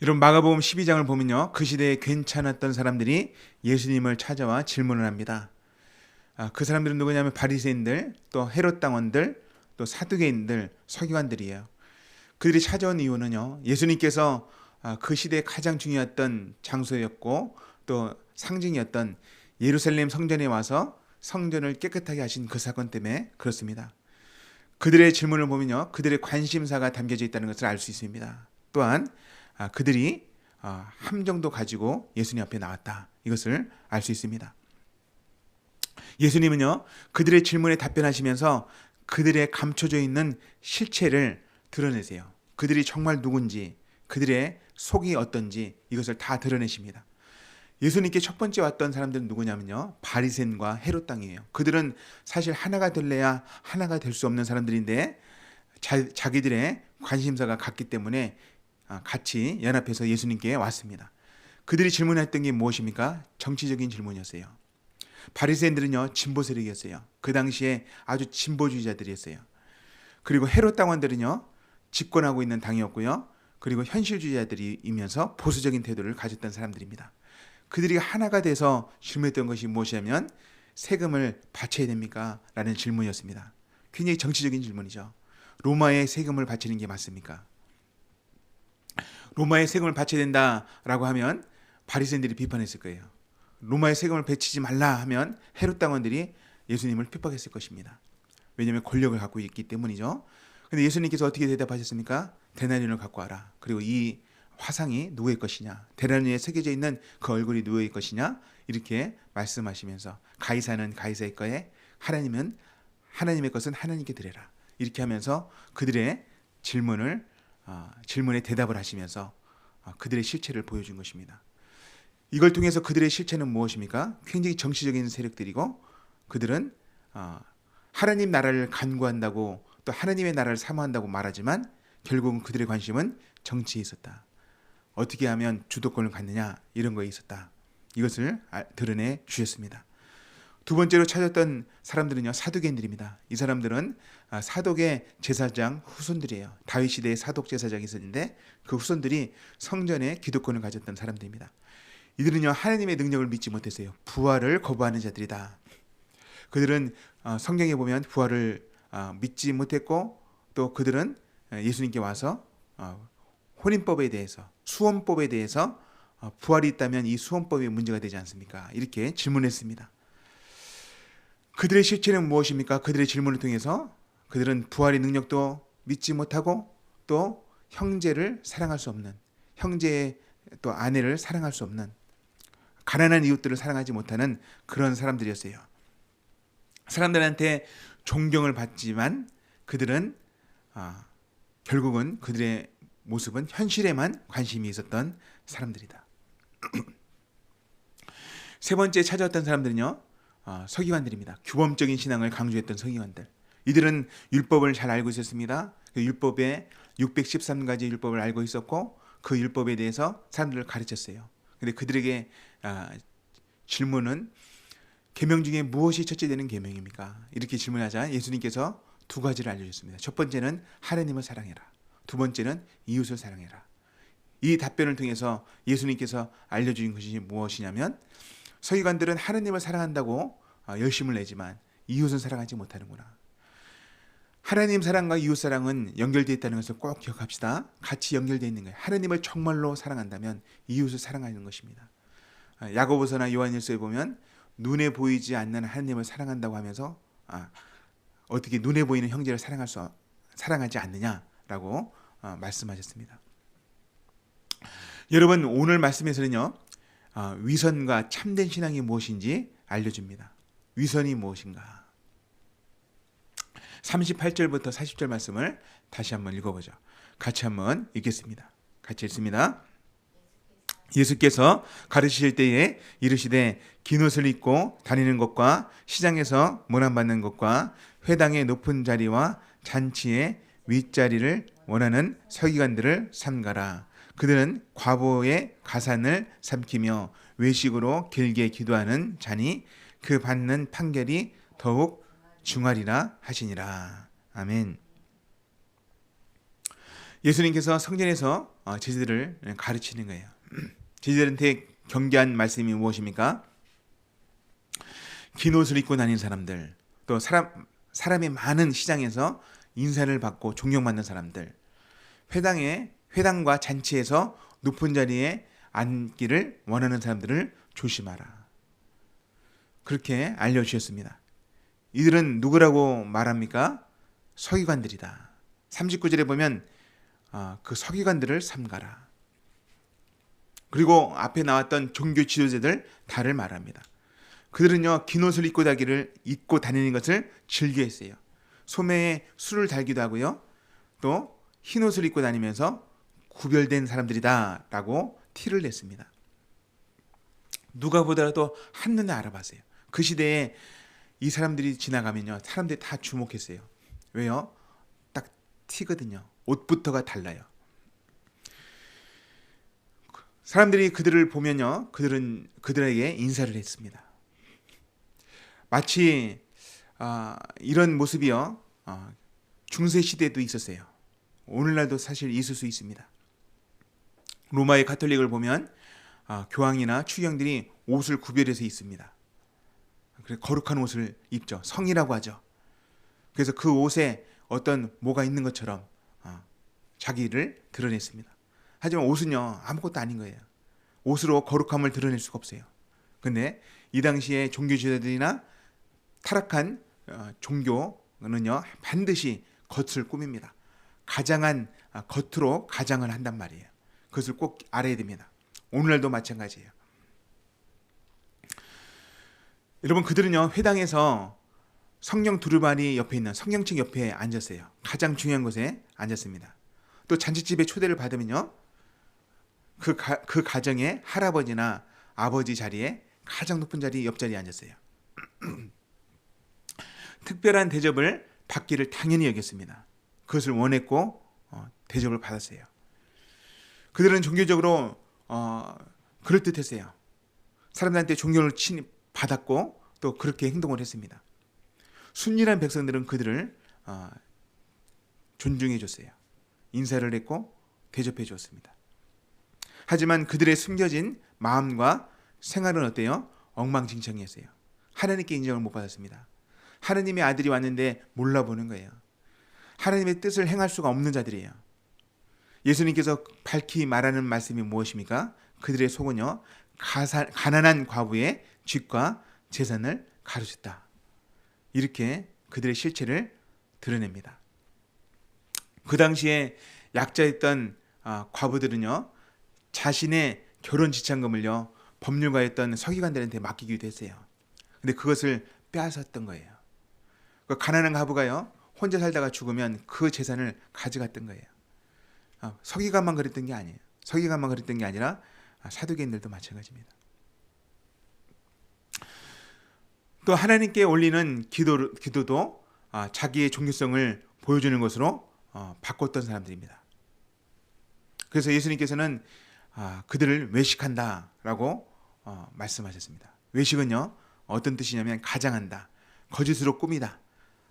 여러분 마가복음 12장을 보면요. 그 시대에 괜찮았던 사람들이 예수님을 찾아와 질문을 합니다. 아, 그 사람들은 누구냐면 바리새인들, 또 헤롯 당원들, 또 사두개인들, 서기관들이에요. 그들이 찾아온 이유는요. 예수님께서 아, 그 시대에 가장 중요했던 장소였고 또 상징이었던 예루살렘 성전에 와서 성전을 깨끗하게 하신 그 사건 때문에 그렇습니다. 그들의 질문을 보면요. 그들의 관심사가 담겨져 있다는 것을 알 수 있습니다. 또한 아, 그들이 아, 함정도 가지고 예수님 앞에 나왔다. 이것을 알 수 있습니다. 예수님은요. 그들의 질문에 답변하시면서 그들의 감춰져 있는 실체를 드러내세요. 그들이 정말 누군지, 그들의 속이 어떤지 이것을 다 드러내십니다. 예수님께 첫 번째 왔던 사람들은 누구냐면요. 바리새인과 헤롯 땅이에요. 그들은 사실 하나가 될래야 하나가 될 수 없는 사람들인데 자, 자기들의 관심사가 같기 때문에 아, 같이 연합해서 예수님께 왔습니다. 그들이 질문했던 게 무엇입니까? 정치적인 질문이었어요. 바리새인들은요 진보 세력이었어요. 그 당시에 아주 진보주의자들이었어요. 그리고 헤롯 당원들은요 집권하고 있는 당이었고요. 그리고 현실주의자들이면서 보수적인 태도를 가졌던 사람들입니다. 그들이 하나가 돼서 질문했던 것이 무엇이냐면 세금을 바쳐야 됩니까? 라는 질문이었습니다. 굉장히 정치적인 질문이죠. 로마에 세금을 바치는 게 맞습니까? 로마에 세금을 바쳐야 된다라고 하면 바리새인들이 비판했을 거예요. 로마에 세금을 배치지 말라 하면 헤롯 당원들이 예수님을 핍박했을 것입니다. 왜냐하면 권력을 갖고 있기 때문이죠. 근데 예수님께서 어떻게 대답하셨습니까? 대나리온을 갖고 와라. 그리고 이 화상이 누구의 것이냐? 대나리온에 새겨져 있는 그 얼굴이 누구의 것이냐? 이렇게 말씀하시면서 가이사는 가이사의 거에 하나님은 하나님의 것은 하나님께 드려라. 이렇게 하면서 그들의 질문을 어, 질문에 대답을 하시면서 어, 그들의 실체를 보여준 것입니다. 이걸 통해서 그들의 실체는 무엇입니까? 굉장히 정치적인 세력들이고 그들은 어, 하나님 나라를 간구한다고 또 하나님의 나라를 사모한다고 말하지만 결국은 그들의 관심은 정치에 있었다. 어떻게 하면 주도권을 갖느냐 이런 거에 있었다. 이것을 아- 드러내 주셨습니다. 두 번째로 찾았던 사람들은요 사두개인들입니다. 이 사람들은 아, 사독의 제사장 후손들이에요. 다윗 시대에 사독 제사장이 있었는데 그 후손들이 성전에 기득권을 가졌던 사람들입니다. 이들은요 하나님의 능력을 믿지 못했어요. 부활을 거부하는 자들이다. 그들은 어, 성경에 보면 부활을 어, 믿지 못했고 또 그들은 예수님께 와서 어, 혼인법에 대해서 수원법에 대해서 어, 부활이 있다면 이 수원법이 문제가 되지 않습니까? 이렇게 질문했습니다. 그들의 실체는 무엇입니까? 그들의 질문을 통해서 그들은 부활의 능력도 믿지 못하고 또 형제를 사랑할 수 없는 형제의 또 아내를 사랑할 수 없는 가난한 이웃들을 사랑하지 못하는 그런 사람들이었어요. 사람들한테 존경을 받지만 그들은 아, 결국은 그들의 모습은 현실에만 관심이 있었던 사람들이다. 세 번째 찾아왔던 사람들은요 어, 서기관들입니다. 규범적인 신앙을 강조했던 서기관들. 이들은 율법을 잘 알고 있었습니다. 그 율법에 613가지 율법을 알고 있었고 그 율법에 대해서 사람들을 가르쳤어요. 근데 그들에게 아, 질문은 계명 중에 무엇이 첫째 되는 계명입니까? 이렇게 질문하자 예수님께서 두 가지를 알려주셨습니다. 첫 번째는 하나님을 사랑해라. 두 번째는 이웃을 사랑해라. 이 답변을 통해서 예수님께서 알려주신 것이 무엇이냐면 서기관들은 하나님을 사랑한다고 아, 열심을 내지만 이웃은 사랑하지 못하는구나. 하나님 사랑과 이웃 사랑은 연결되어 있다는 것을 꼭 기억합시다. 같이 연결되어 있는 거예요. 하나님을 정말로 사랑한다면 이웃을 사랑하는 것입니다. 아, 야고보서나 요한일서에 보면 눈에 보이지 않는 하나님을 사랑한다고 하면서 아, 어떻게 눈에 보이는 형제를 사랑할 수 사랑하지 않느냐라고 아, 말씀하셨습니다. 여러분 오늘 말씀에서는요 아, 위선과 참된 신앙이 무엇인지 알려줍니다. 위선이 무엇인가? 38절부터 40절 말씀을 다시 한번 읽어보죠. 같이 한번 읽겠습니다. 같이 읽습니다. 예수께서 가르치실 때에 이르시되 긴 옷을 입고 다니는 것과 시장에서 문안받는 것과 회당의 높은 자리와 잔치의 윗자리를 원하는 서기관들을 삼가라. 그들은 과보의 가산을 삼키며 외식으로 길게 기도하는 자니 그 받는 판결이 더욱 중하리라 하시니라. 아멘. 예수님께서 성전에서 어, 제자들을 가르치는 거예요. 제자들한테 경계한 말씀이 무엇입니까? 긴 옷을 입고 다니는 사람들, 또 사람 사람이 많은 시장에서 인사를 받고 존경받는 사람들, 회당에 회당과 잔치에서 높은 자리에 앉기를 원하는 사람들을 조심하라. 그렇게 알려주셨습니다. 이들은 누구라고 말합니까? 서기관들이다. 39절에 보면 아, 그 서기관들을 삼가라. 그리고 앞에 나왔던 종교 지도자들 다를 말합니다. 그들은요 긴 옷을 입고 다기를 입고 다니는 것을 즐겨했어요. 소매에 술을 달기도 하고요. 또 흰 옷을 입고 다니면서 구별된 사람들이다라고 티를 냈습니다. 누가 보더라도 한눈에 알아봤어요. 그 시대에 이 사람들이 지나가면요 사람들이 다 주목했어요. 왜요? 딱 티거든요. 옷부터가 달라요. 사람들이 그들을 보면요 그들은 그들에게 인사를 했습니다. 마치 아, 이런 모습이요 아, 중세 시대에도 있었어요. 오늘날도 사실 있을 수 있습니다. 로마의 가톨릭을 보면 아, 교황이나 추경들이 옷을 구별해서 입습니다. 그래 거룩한 옷을 입죠. 성이라고 하죠. 그래서 그 옷에 어떤 뭐가 있는 것처럼 아, 자기를 드러냈습니다. 하지만 옷은요 아무것도 아닌 거예요. 옷으로 거룩함을 드러낼 수가 없어요. 근데 이 당시에 종교 지도자들이나 타락한 어, 종교는요 반드시 겉을 꾸밉니다. 가장한 아, 겉으로 가장을 한단 말이에요. 그것을 꼭 알아야 됩니다. 오늘날도 마찬가지예요. 여러분 그들은요 회당에서 성령 두루마리 옆에 있는 성령책 옆에 앉았어요. 가장 중요한 곳에 앉았습니다. 또 잔치집에 초대를 받으면요 그, 가, 그 가정의 할아버지나 아버지 자리에 가장 높은 자리 옆자리에 앉았어요. 특별한 대접을 받기를 당연히 여겼습니다. 그것을 원했고 어, 대접을 받았어요. 그들은 종교적으로 어, 그럴 듯했어요. 사람들한테 친, 받았고 또 그렇게 행동을 했습니다. 순진한 백성들은 그들을 어, 존중해 줬어요. 인사를 했고 대접해 줬습니다. 하지만 그들의 숨겨진 마음과 생활은 어때요? 엉망진창이었어요. 하나님께 인정을 못 받았습니다. 하나님의 아들이 왔는데 몰라보는 거예요. 하나님의 뜻을 행할 수가 없는 자들이에요. 예수님께서 밝히 말하는 말씀이 무엇입니까? 그들의 속은요, 가사, 가난한 과부의 쥐과 재산을 가르쳤다. 이렇게 그들의 실체를 드러냅니다. 그 당시에 약자였던 아, 과부들은요, 자신의 결혼 지참금을요, 법률가였던 서기관들한테 맡기기도 했어요. 근데 그것을 빼앗았던 거예요. 그 가난한 과부가요, 혼자 살다가 죽으면 그 재산을 가져갔던 거예요. 아, 서기관만 그랬던 게 아니에요. 서기관만 그랬던 게 아니라 아, 사두개인들도 마찬가지입니다. 또 하나님께 올리는 기도, 기도도 아, 자기의 종교성을 보여주는 것으로 어, 바꿨던 사람들입니다. 그래서 예수님께서는 그들을 외식한다라고 어, 말씀하셨습니다. 외식은요 어떤 뜻이냐면 가장한다, 거짓으로 꾸미다,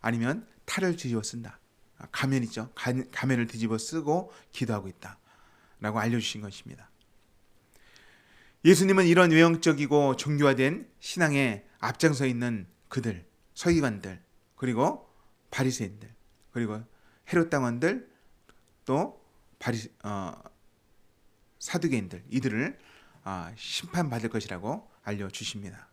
아니면 탈을 뒤집어 쓴다. 가면 있죠. 가면을 뒤집어 쓰고 기도하고 있다 라고 알려주신 것입니다. 예수님은 이런 외형적이고 종교화된 신앙에 앞장서 있는 그들, 서기관들, 그리고 바리새인들, 그리고 헤롯 당원들, 또 바리 어, 사두개인들 이들을 어, 심판받을 것이라고 알려 주십니다.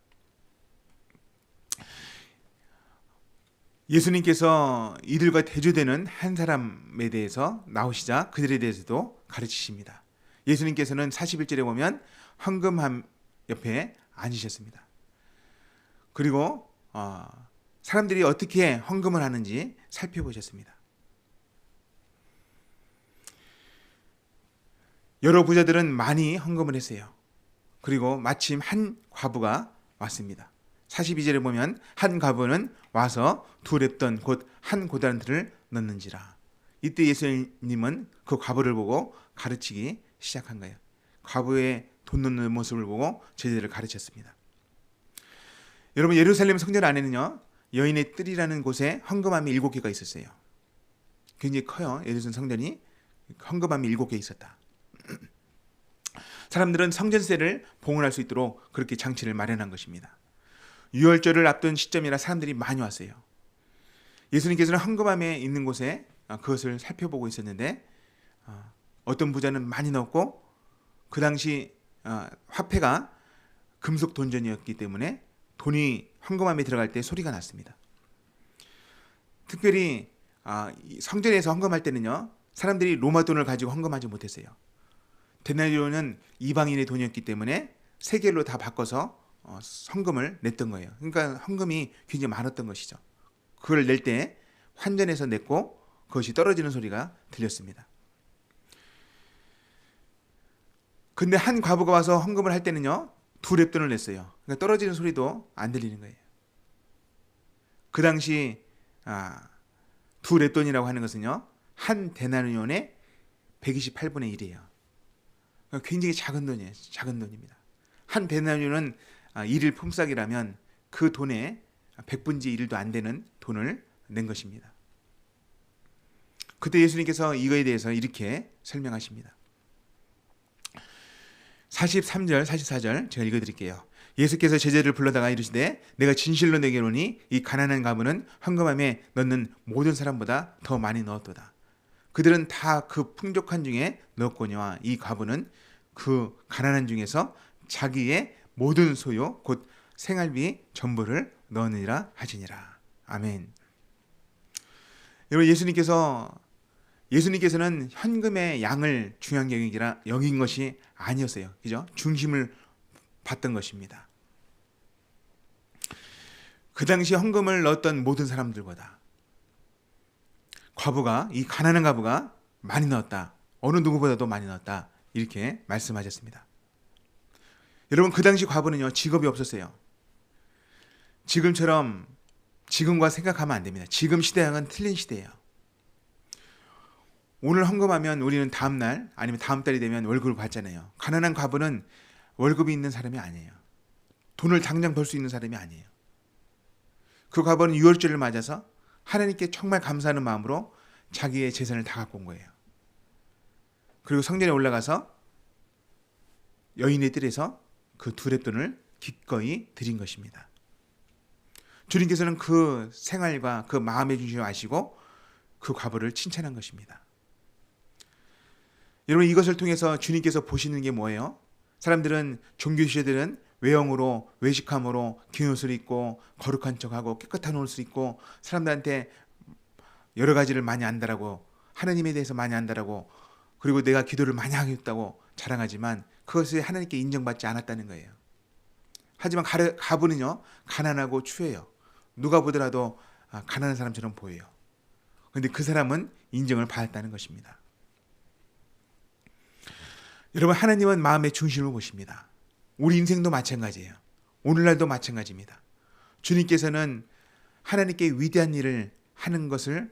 예수님께서 이들과 대조되는 한 사람에 대해서 나오시자 그들에 대해서도 가르치십니다. 예수님께서는 41절에 보면 황금함 옆에 앉으셨습니다. 그리고 어, 사람들이 어떻게 헌금을 하는지 살펴보셨습니다. 여러 부자들은 많이 헌금을 했어요. 그리고 마침 한 과부가 왔습니다. 42절에 보면 한 과부는 와서 두 랩돈 곧 한 고단들을 넣는지라. 이때 예수님은 그 과부를 보고 가르치기 시작한 거예요. 과부의 돈 넣는 모습을 보고 제자들을 가르쳤습니다. 여러분 예루살렘 성전 안에는요 여인의 뜰이라는 곳에 헌금함이 일곱 개가 있었어요. 굉장히 커요. 예루살렘 성전이 헌금함이 일곱 개 있었다. 사람들은 성전세를 봉헌할 수 있도록 그렇게 장치를 마련한 것입니다. 유월절을 앞둔 시점이라 사람들이 많이 왔어요. 예수님께서는 헌금함에 있는 곳에 아, 그것을 살펴보고 있었는데 아, 어떤 부자는 많이 넣었고 그 당시 아, 화폐가 금속 돈전이었기 때문에 돈이 헌금함에 들어갈 때 소리가 났습니다. 특별히 성전에서 헌금할 때는요 사람들이 로마 돈을 가지고 헌금하지 못했어요. 데나리오는 이방인의 돈이었기 때문에 세겔로 다 바꿔서 어, 헌금을 냈던 거예요. 그러니까 헌금이 굉장히 많았던 것이죠. 그걸 낼 때 환전해서 냈고 그것이 떨어지는 소리가 들렸습니다. 근데 한 과부가 와서 헌금을 할 때는요 두 랩돈을 냈어요. 그러니까 떨어지는 소리도 안 들리는 거예요. 그 당시 아, 두 랩돈이라고 하는 것은요 한 데나리온의 128분의 1이에요. 그러니까 굉장히 작은 돈이에요. 작은 돈입니다. 한 데나리온은 아, 일일 품삯이라면 그 돈의 100분지 1도 안 되는 돈을 낸 것입니다. 그때 예수님께서 이거에 대해서 이렇게 설명하십니다. 43절, 44절 제가 읽어 드릴게요. 예수께서 제자를 불러다가 이르시되 내가 진실로 내게 이르니 이 가난한 가문은 헌금함에 넣는 모든 사람보다 더 많이 넣었도다. 그들은 다 그 풍족한 중에 넣었거니와 이 가부는 그 가난한 중에서 자기의 모든 소유 곧 생활비 전부를 넣으니라 하시니라. 아멘. 여러분 예수님께서 예수님께서는 현금의 양을 중요한 영역이라 여긴 것이 아니었어요. 그죠? 중심을 봤던 것입니다. 그 당시 헌금을 넣었던 모든 사람들보다 과부가 이 가난한 과부가 많이 넣었다. 어느 누구보다도 많이 넣었다. 이렇게 말씀하셨습니다. 여러분 그 당시 과부는요 직업이 없었어요. 지금처럼 지금과 생각하면 안 됩니다. 지금 시대랑은 틀린 시대예요. 오늘 헌금하면 우리는 다음 날 아니면 다음 달이 되면 월급을 받잖아요. 가난한 과부는 월급이 있는 사람이 아니에요. 돈을 당장 벌 수 있는 사람이 아니에요. 그 과부는 유월절을 맞아서 하나님께 정말 감사하는 마음으로 자기의 재산을 다 갖고 온 거예요. 그리고 성전에 올라가서 여인의 뜰에서 그 두랩돈을 기꺼이 드린 것입니다. 주님께서는 그 생활과 그 마음의 중심을 아시고 그 과부를 칭찬한 것입니다. 여러분 이것을 통해서 주님께서 보시는 게 뭐예요? 사람들은 종교 시대들은 외형으로 외식함으로 긴 옷을 입고 거룩한 척하고 깨끗한 옷을 입고 사람들한테 여러 가지를 많이 안다라고 하나님에 대해서 많이 안다라고 그리고 내가 기도를 많이 하겠다고 자랑하지만 그것을 하나님께 인정받지 않았다는 거예요. 하지만 가부는요 가난하고 추해요. 누가 보더라도 아, 가난한 사람처럼 보여요. 그런데 그 사람은 인정을 받았다는 것입니다. 여러분 하나님은 마음의 중심을 보십니다. 우리 인생도 마찬가지예요. 오늘날도 마찬가지입니다. 주님께서는 하나님께 위대한 일을 하는 것을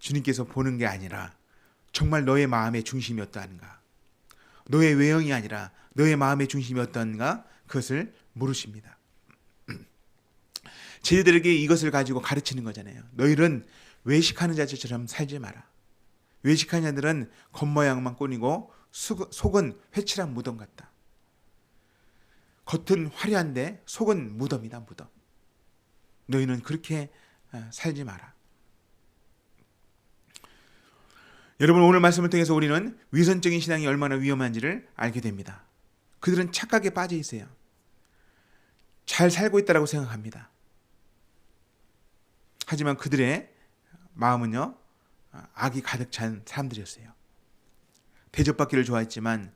주님께서 보는 게 아니라 정말 너의 마음의 중심이 어떠한가? 너의 외형이 아니라 너의 마음의 중심이 어떠한가? 그것을 물으십니다. 제자들에게 이것을 가지고 가르치는 거잖아요. 너희는 외식하는 자처럼 살지 마라. 외식하는 자들은 겉모양만 꾸니고 속은 회칠한 무덤 같다. 겉은 화려한데 속은 무덤이다 무덤. 너희는 그렇게 어, 살지 마라. 여러분 오늘 말씀을 통해서 우리는 위선적인 신앙이 얼마나 위험한지를 알게 됩니다. 그들은 착각에 빠져 있어요. 잘 살고 있다라고 생각합니다. 하지만 그들의 마음은요 악이 가득 찬 사람들이었어요. 대접받기를 좋아했지만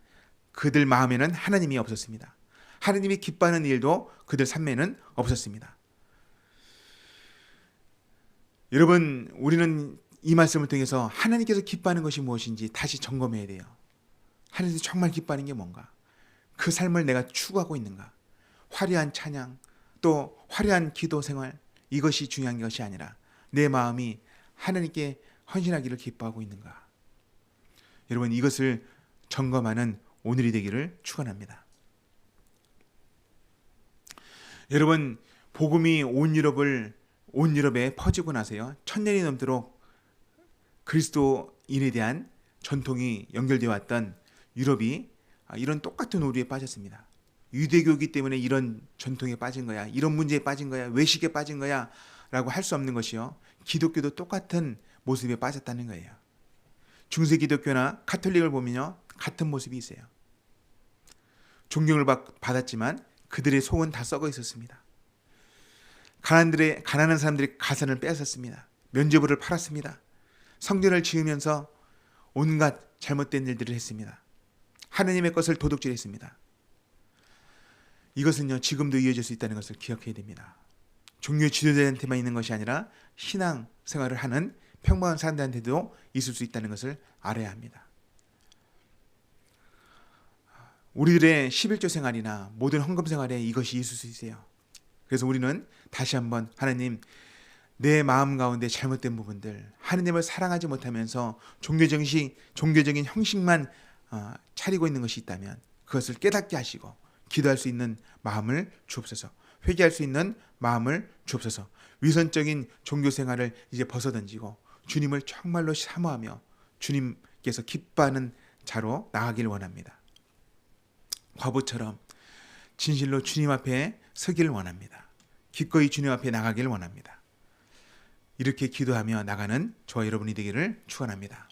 그들 마음에는 하나님이 없었습니다. 하나님이 기뻐하는 일도 그들 삶에는 없었습니다. 여러분, 우리는 이 말씀을 통해서 하나님께서 기뻐하는 것이 무엇인지 다시 점검해야 돼요. 하나님께서 정말 기뻐하는 게 뭔가? 그 삶을 내가 추구하고 있는가? 화려한 찬양, 또 화려한 기도 생활, 이것이 중요한 것이 아니라 내 마음이 하나님께 헌신하기를 기뻐하고 있는가? 여러분, 이것을 점검하는 오늘이 되기를 축원합니다. 여러분, 복음이 온 유럽을 온 유럽에 퍼지고 나서요. 천 년이 넘도록 그리스도인에 대한 전통이 연결되어 왔던 유럽이 아, 이런 똑같은 오류에 빠졌습니다. 유대교이기 때문에 이런 전통에 빠진 거야. 이런 문제에 빠진 거야. 외식에 빠진 거야. 라고 할 수 없는 것이요. 기독교도 똑같은 모습에 빠졌다는 거예요. 중세 기독교나 카톨릭을 보면요. 같은 모습이 있어요. 존경을 받, 받았지만 그들의 속은 다 썩어 있었습니다. 가난들의 가난한 사람들의 가산을 빼앗았습니다. 면죄부를 팔았습니다. 성전을 지으면서 온갖 잘못된 일들을 했습니다. 하느님의 것을 도둑질했습니다. 이것은요 지금도 이어질 수 있다는 것을 기억해야 됩니다. 종교 지도자한테만 있는 것이 아니라 신앙 생활을 하는 평범한 사람들한테도 있을 수 있다는 것을 알아야 합니다. 우리들의 11조 생활이나 모든 헌금 생활에 이것이 있을 수 있어요. 그래서 우리는 다시 한번 하나님 내 마음 가운데 잘못된 부분들 하나님을 사랑하지 못하면서 종교 정식 종교적인 형식만 어, 차리고 있는 것이 있다면 그것을 깨닫게 하시고 기도할 수 있는 마음을 주옵소서. 회개할 수 있는 마음을 주옵소서. 위선적인 종교 생활을 이제 벗어던지고 주님을 정말로 사모하며 주님께서 기뻐하는 자로 나가길 원합니다. 과부처럼 진실로 주님 앞에 서기를 원합니다. 기꺼이 주님 앞에 나가길 원합니다. 이렇게 기도하며 나가는 저와 여러분이 되기를 축원합니다.